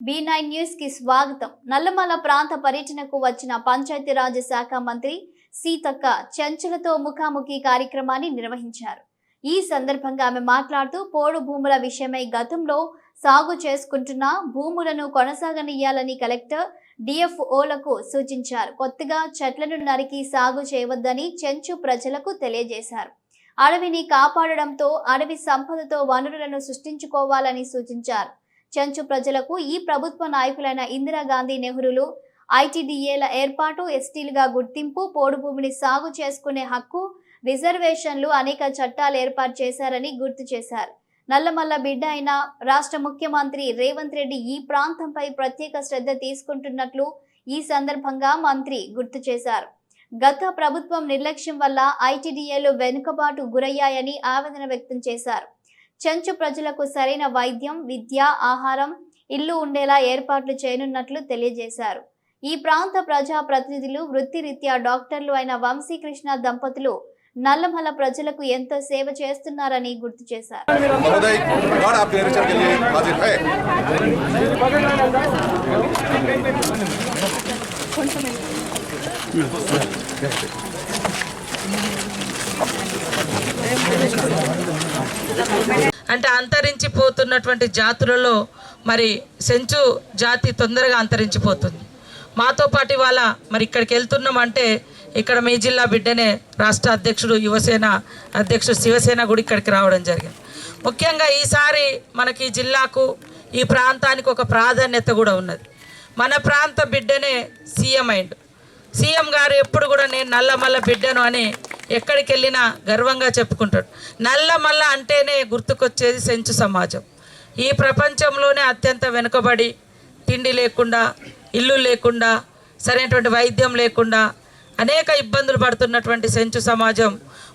B nine న్యూస్కి స్వాగతం. నల్లమల ప్రాంత పర్యటనకు వచ్చిన పంచాయతీరాజ్ శాఖ మంత్రి సీతక్క చెంచులతో ముఖాముఖి కార్యక్రమాన్ని నిర్వహించారు. ఈ సందర్భంగా ఆమె మాట్లాడుతూ పోడు భూముల విషయమై గతంలో సాగు చేసుకుంటున్న భూములను కొనసాగనియాలని కలెక్టర్ డిఎఫ్ఓలకు సూచించారు. కొత్తగా చెట్లను నరికి సాగు చేయవద్దని చెంచు ప్రజలకు తెలియజేశారు. అడవిని కాపాడడంతో అడవి సంపదతో వనరులను సృష్టించుకోవాలని సూచించారు. చెంచు ప్రజలకు ఈ ప్రభుత్వ నాయకులైన ఇందిరాగాంధీ నెహ్రూలు ఐటీడీఏల ఏర్పాటు ఎస్టీలుగా గుర్తింపు పోడు భూమిని సాగు చేసుకునే హక్కు రిజర్వేషన్లు అనేక చట్టాలు ఏర్పాటు చేశారని గుర్తు చేశారు. నల్లమల్ల బిడ్డ అయిన రాష్ట్ర ముఖ్యమంత్రి రేవంత్ రెడ్డి ఈ ప్రాంతంపై ప్రత్యేక శ్రద్ధ తీసుకుంటున్నట్లు ఈ సందర్భంగా మంత్రి గుర్తు చేశారు. గత ప్రభుత్వం నిర్లక్ష్యం వల్ల ఐటీడీఏలు వెనుకబాటు గురయ్యాయని ఆవేదన వ్యక్తం చేశారు. చెంచు ప్రజలకు సరైన వైద్యం విద్య ఆహారం ఇల్లు ఉండేలా ఏర్పాట్లు చేయనున్నట్లు తెలియజేశారు. ఈ ప్రాంత ప్రజా ప్రతినిధులు వృత్తిరీత్యా డాక్టర్లు అయిన వంశీకృష్ణ దంపతులు నల్లమల ప్రజలకు ఎంతో సేవ చేస్తున్నారని గుర్తు చేశారు. అంటే అంతరించిపోతున్నటువంటి జాతులలో మరి సెంచు జాతి తొందరగా అంతరించిపోతుంది. మాతో పాటు ఇవాళ మరి ఇక్కడికి వెళ్తున్నామంటే ఇక్కడ మీ జిల్లా బిడ్డనే రాష్ట్ర అధ్యక్షుడు యువసేన అధ్యక్షుడు శివసేన కూడా ఇక్కడికి రావడం జరిగింది. ముఖ్యంగా ఈసారి మనకి జిల్లాకు ఈ ప్రాంతానికి ఒక ప్రాధాన్యత కూడా ఉన్నది. మన ప్రాంత బిడ్డనే సీఎం అయిండు. సీఎం గారు ఎప్పుడు కూడా నేను నల్లమల్ల బిడ్డను అని ఎక్కడికి వెళ్ళినా గర్వంగా చెప్పుకుంటాడు. నల్లమల్ల అంటేనే గుర్తుకొచ్చేది సెంచు సమాజం. ఈ ప్రపంచంలోనే అత్యంత వెనుకబడి తిండి లేకుండా ఇల్లు లేకుండా సరైనటువంటి వైద్యం లేకుండా అనేక ఇబ్బందులు పడుతున్నటువంటి సెంచు సమాజం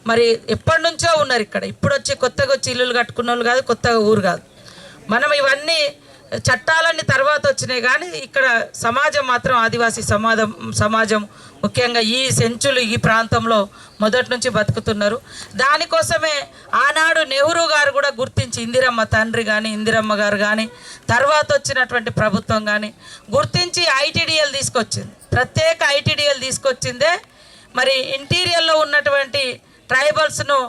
మరి ఎప్పటి నుంచో ఉన్నారు ఇక్కడ. ఇప్పుడు వచ్చి కొత్తగా వచ్చి ఇల్లులు కట్టుకున్న వాళ్ళు కాదు కొత్తగా ఊరు కాదు. మనం ఇవన్నీ చట్టాలన్నీ తర్వాత వచ్చినాయి కానీ ఇక్కడ సమాజం మాత్రం ఆదివాసీ సమాజం సమాజం ముఖ్యంగా ఈ సెంచులు ఈ ప్రాంతంలో మొదటి నుంచి బతుకుతున్నారు. దానికోసమే ఆనాడు నెహ్రూ గారు కూడా గుర్తించి ఇందిరమ్మ తండ్రి కానీ ఇందిరమ్మ గారు కానీ తర్వాత వచ్చినటువంటి ప్రభుత్వం కానీ గుర్తించి ఐటీడీఎల్ తీసుకొచ్చింది. ప్రత్యేక ఐటీడీఎల్ తీసుకొచ్చిందే మరి ఇంటీరియర్లో ఉన్నటువంటి ట్రైబల్స్ను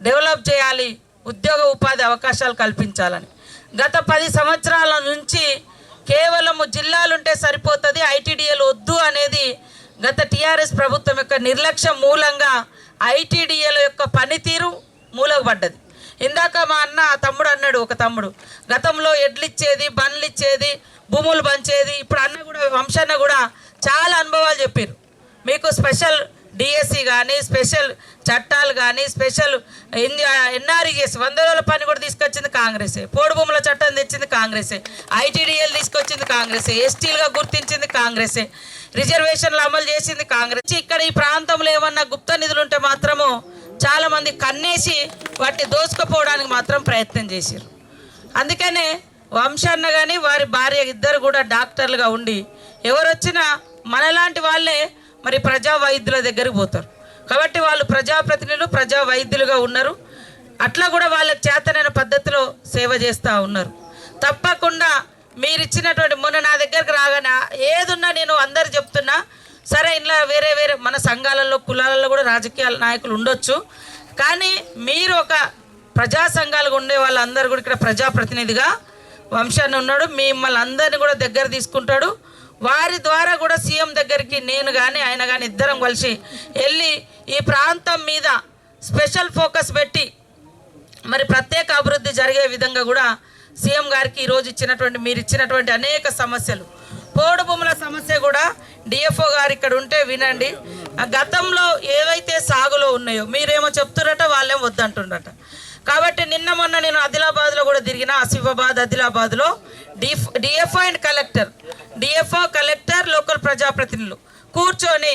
డెవలప్ చేయాలి ఉద్యోగ ఉపాధి అవకాశాలు కల్పించాలని. గత పది సంవత్సరాల నుంచి కేవలము జిల్లాలుంటే సరిపోతుంది ఐటీడీఎల్ వద్దు అనేది గత టీఆర్ఎస్ ప్రభుత్వం యొక్క నిర్లక్ష్యం మూలంగా ఐటీడీఎల్ యొక్క పనితీరు మూలగబడ్డది ఇందాక మా అన్న తమ్ముడు అన్నాడు ఒక తమ్ముడు గతంలో ఎడ్లు ఇచ్చేది బండ్లు ఇచ్చేది భూములు పంచేది ఇప్పుడు అన్న కూడా వంశన్న కూడా చాలా అనుభవాలు చెప్పారు మీకు స్పెషల్ డిఎస్సి కానీ స్పెషల్ చట్టాలు కానీ స్పెషల్ ఎన్ఆర్ఈఎస్ వంద రోజుల పని కూడా తీసుకొచ్చింది కాంగ్రెసే. పోడు భూముల చట్టం తెచ్చింది కాంగ్రెసే. ఐటీడీఎల్ తీసుకొచ్చింది కాంగ్రెసే. ఎస్టీలుగా గుర్తించింది కాంగ్రెసే. రిజర్వేషన్లు అమలు చేసింది కాంగ్రెస్. ఇక్కడ ఈ ప్రాంతంలో ఏమన్నా గుప్త నిధులు ఉంటే మాత్రము చాలామంది కన్నేసి వాటిని దోసుకుపోవడానికి మాత్రం ప్రయత్నం చేశారు అందుకనే వంశాన్న కానీ వారి భార్య ఇద్దరు కూడా డాక్టర్లుగా ఉండి ఎవరొచ్చినా మనలాంటి వాళ్ళే మరి ప్రజా వైద్యుల దగ్గరికి పోతారు. కాబట్టి వాళ్ళు ప్రజాప్రతినిధులు ప్రజా వైద్యులుగా ఉన్నారు. అట్లా కూడా వాళ్ళకి చేతనైన పద్ధతిలో సేవ చేస్తూ ఉన్నారు. తప్పకుండా మీరు ఇచ్చినటువంటి మొన్న నా దగ్గరకు రాగానే ఏదున్నా నేను అందరు చెప్తున్నా సరే ఇంట్లో వేరే వేరే మన సంఘాలలో కులాలలో కూడా రాజకీయ నాయకులు ఉండొచ్చు. కానీ మీరు ఒక ప్రజా సంఘాలుగా ఉండే వాళ్ళందరూ కూడా ఇక్కడ ప్రజాప్రతినిధిగా వంశాన్ని ఉన్నాడు. మిమ్మల్ని అందరినీ కూడా దగ్గర తీసుకుంటాడు. వారి ద్వారా కూడా సీఎం దగ్గరికి నేను కానీ ఆయన కానీ ఇద్దరం కలిసి వెళ్ళి ఈ ప్రాంతం మీద స్పెషల్ ఫోకస్ పెట్టి మరి ప్రత్యేక అభివృద్ధి జరిగే విధంగా కూడా సీఎం గారికి ఈరోజు ఇచ్చినటువంటి మీరు ఇచ్చినటువంటి అనేక సమస్యలు. పోడు భూముల సమస్య కూడా డిఎఫ్ఓ గారు ఇక్కడ ఉంటే వినండి. ఆ గతంలో ఏవైతే సాగులో ఉన్నాయో మీరేమో చెప్తున్నట వాళ్ళేం వద్దంటుండట. కాబట్టి నిన్న మొన్న నేను ఆదిలాబాద్లో కూడా తిరిగిన ఆసిఫాబాద్ ఆదిలాబాద్లో DF DFO and collector DFO collector local ప్రజాప్రతినిధులు కూర్చొని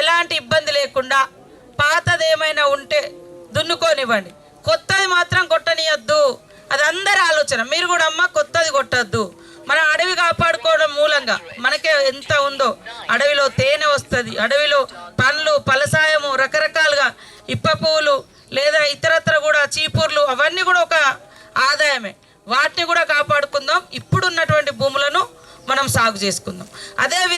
ఎలాంటి ఇబ్బంది లేకుండా పాతది ఏమైనా ఉంటే దున్నుకోనివ్వండి. కొత్తది మాత్రం కొట్టనియద్దు. అది అందరి ఆలోచన. మీరు కూడా అమ్మ కొత్తది కొట్టద్దు. మన అడవి కాపాడుకోవడం మూలంగా మనకే ఎంత ఉందో అడవిలో తేనె ఉంటుంది అడవిలో పండ్లు పలసాయము రకరకాలుగా ఇప్ప పువ్వులు లేదా ఇతరత్ర కూడా చీపుర్లు అవన్నీ కూడా ఒక ఆదాయమే. వాటిని కూడా కాపాడుకుందాం. ఇప్పుడున్నటువంటి భూములను మనం సాగు చేసుకుందాం. అదే